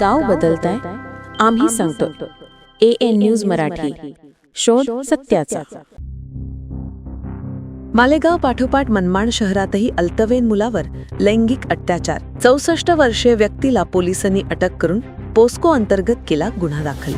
गाव बदलताय आम्ही सांगतो. A N news Marathi. शोध सत्याचा. मालेगाव पाठोपाठ मनमाड शहरातही अल्तवेन मुलावर लैंगिक अत्याचार. चौसष्ट वर्षीय व्यक्तीला पोलिसांनी अटक करून पोस्को अंतर्गत केला गुन्हा दाखल.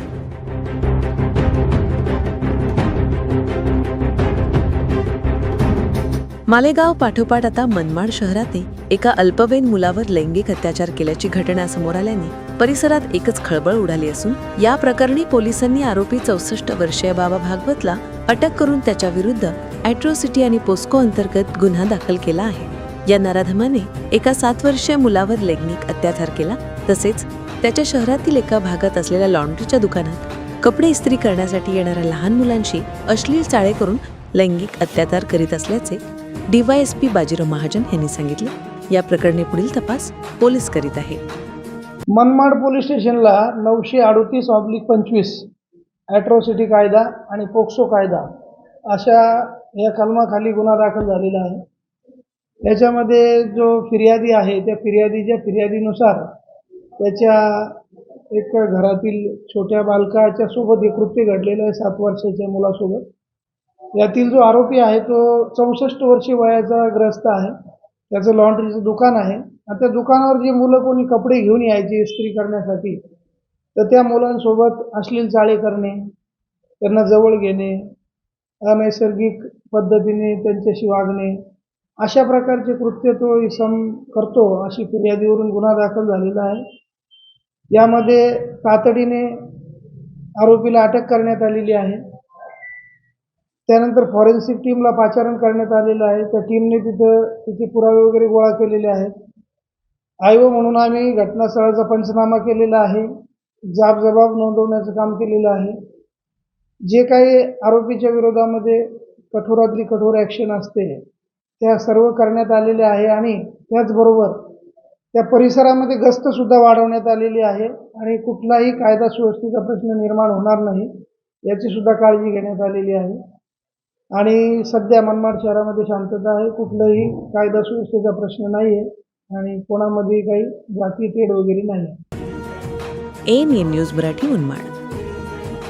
मालेगाव पाठोपाठ आता मनमाड शहरातही एका अल्पवयीन मुलावर लैंगिक अत्याचार केल्याची घटना समोर आल्याने परिसरात एकच खळबळ उडाली असून या प्रकरणी पोलिसांनी आरोपी चौसष्ट वर्षीय बाबा भागवतला अटक करून त्याच्या विरुद्ध अॅट्रोसिटी आणि पोस्को अंतर्गत गुन्हा दाखल केला आहे. या नराधमाने एका सात वर्षीय मुलावर लैंगिक अत्याचार केला तसेच त्याच्या शहरातील एका भागात असलेल्या लॉन्ड्रीच्या दुकानात कपडे इस्त्री करण्यासाठी येणाऱ्या लहान मुलांशी अश्लील चाळे करून लैंगिक अत्याचार करीत असल्याचे डीवायएसपी बाजीराव महाजन यांनी सांगितले. या प्रकरणी पुढील तपास पोलीस करीत आहे. मनमाड पोलीस स्टेशनला नऊशे अडोतीस ऑब्लिक पंचवीस ॲट्रॉसिटी कायदा आणि पोक्सो कायदा अशा या कलमाखाली गुन्हा दाखल झालेला आहे. याच्यामध्ये जो फिर्यादी आहे त्या फिर्यादीच्या फिर्यादीनुसार त्याच्या एक घरातील छोट्या बालकाच्या सोबत हे कृत्य घडलेलं आहे सात वर्षाच्या मुलासोबत. यातील जो आरोपी आहे तो चौसष्ट वर्षी वयाचा ग्रस्त आहे. त्याचं लॉन्ड्रीचं दुकान आहे. आणि त्या दुकानावर जे मुलं कोणी कपडे घेऊन यायचे इस्त्री करण्यासाठी तर त्या मुलांसोबत अश्लील चाळे करणे त्यांना जवळ घेणे अनैसर्गिक पद्धतीने त्यांच्याशी वागणे अशा प्रकारचे कृत्य तो इसम करतो अशी फिर्यादीवरून गुन्हा दाखल झालेला आहे. यामध्ये तातडीने आरोपीला अटक करण्यात आलेली आहे. त्यानंतर फॉरेन्सिक टीमला पाचारण करण्यात आलेलं आहे. त्या टीमने तिथं तिचे पुरावे वगैरे गोळा केलेले आहेत. आयव म्हणून आम्ही घटनास्थळाचा पंचनामा केलेला आहे. जाबजबाब नोंदवण्याचं काम केलेलं आहे. जे काही आरोपीच्या विरोधामध्ये कठोरातली कठोर ॲक्शन असते त्या सर्व करण्यात आलेले आहे आणि त्याचबरोबर त्या परिसरामध्ये गस्तसुद्धा वाढवण्यात आलेली आहे आणि कुठलाही कायदा सुव्यवस्थेचा प्रश्न निर्माण होणार नाही याचीसुद्धा काळजी घेण्यात आलेली आहे. आणि सध्या मनमाड शहरामध्ये शांतता आहे कुठलंही कायदा सुव्यवस्थेचा प्रश्न नाही आहे आणि कोणामध्ये काही जाती तेढ वगैरे नाही M N news Marathi Manmad.